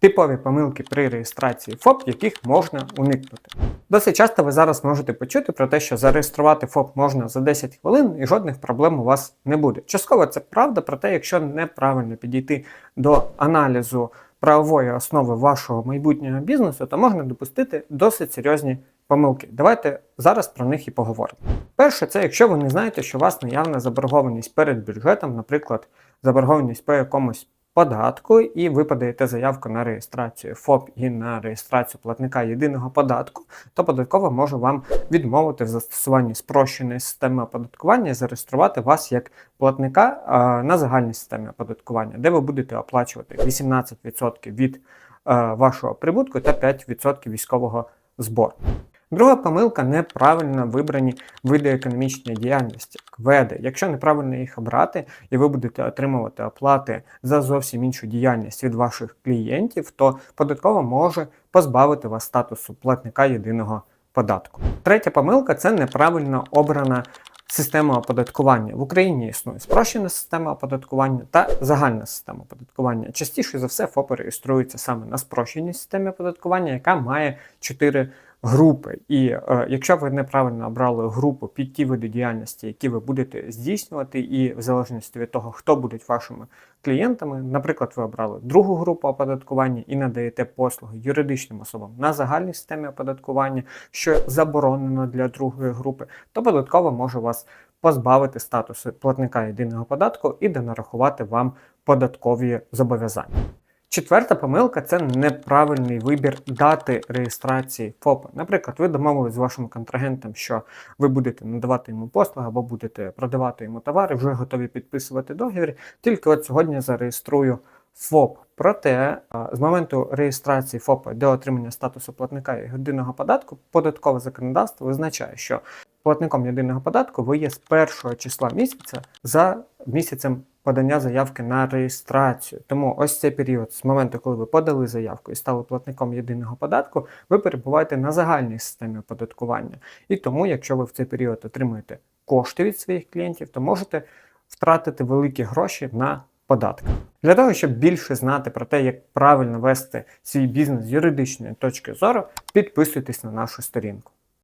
типові помилки при реєстрації ФОП, яких можна уникнути. Досить часто ви зараз можете почути про те, що зареєструвати ФОП можна за 10 хвилин і жодних проблем у вас не буде. Частково це правда, проте, якщо неправильно підійти до аналізу правової основи вашого майбутнього бізнесу, то можна допустити досить серйозні помилки. Давайте зараз про них і поговоримо. Перше, це якщо ви не знаєте, що у вас наявна заборгованість перед бюджетом, наприклад, заборгованість по якомусь податку, і ви подаєте заявку на реєстрацію ФОП і на реєстрацію платника єдиного податку, то податкова може вам відмовити в застосуванні спрощеної системи оподаткування і зареєструвати вас як платника на загальній системі оподаткування, де ви будете оплачувати 18% від е, вашого прибутку та 5% військового збору. Друга помилка неправильно вибрані види економічної діяльності, кведи. Якщо неправильно їх обрати, і ви будете отримувати оплати за зовсім іншу діяльність від ваших клієнтів, то податкова може позбавити вас статусу платника єдиного податку. Третя помилка це неправильно обрана система оподаткування. В Україні існує спрощена система оподаткування та загальна система оподаткування. Частіше за все, ФОПи реєструються саме на спрощеній системі оподаткування, яка має 4 групи. І е, якщо ви неправильно обрали групу під ті види діяльності, які ви будете здійснювати, і в залежності від того, хто будуть вашими клієнтами, наприклад, ви обрали другу групу оподаткування і надаєте послуги юридичним особам на загальній системі оподаткування, що заборонено для другої групи, то податкова може вас позбавити статусу платника єдиного податку і донарахувати вам податкові зобов'язання. Четверта помилка це неправильний вибір дати реєстрації ФОПа. Наприклад, ви домовились з вашим контрагентом, що ви будете надавати йому послуги або будете продавати йому товари, вже готові підписувати договір. Тільки от сьогодні зареєструю ФОП. Проте з моменту реєстрації ФОПа до отримання статусу платника єдиного податку податкове законодавство визначає, що платником єдиного податку ви є з першого числа місяця за місяцем подання заявки на реєстрацію. Тому ось цей період, з моменту, коли ви подали заявку і стали платником єдиного податку, ви перебуваєте на загальній системі оподаткування. І тому, якщо ви в цей період отримуєте кошти від своїх клієнтів, то можете втратити великі гроші на податки. Для того, щоб більше знати про те, як правильно вести свій бізнес з юридичної точки зору, підписуйтесь на нашу сторінку.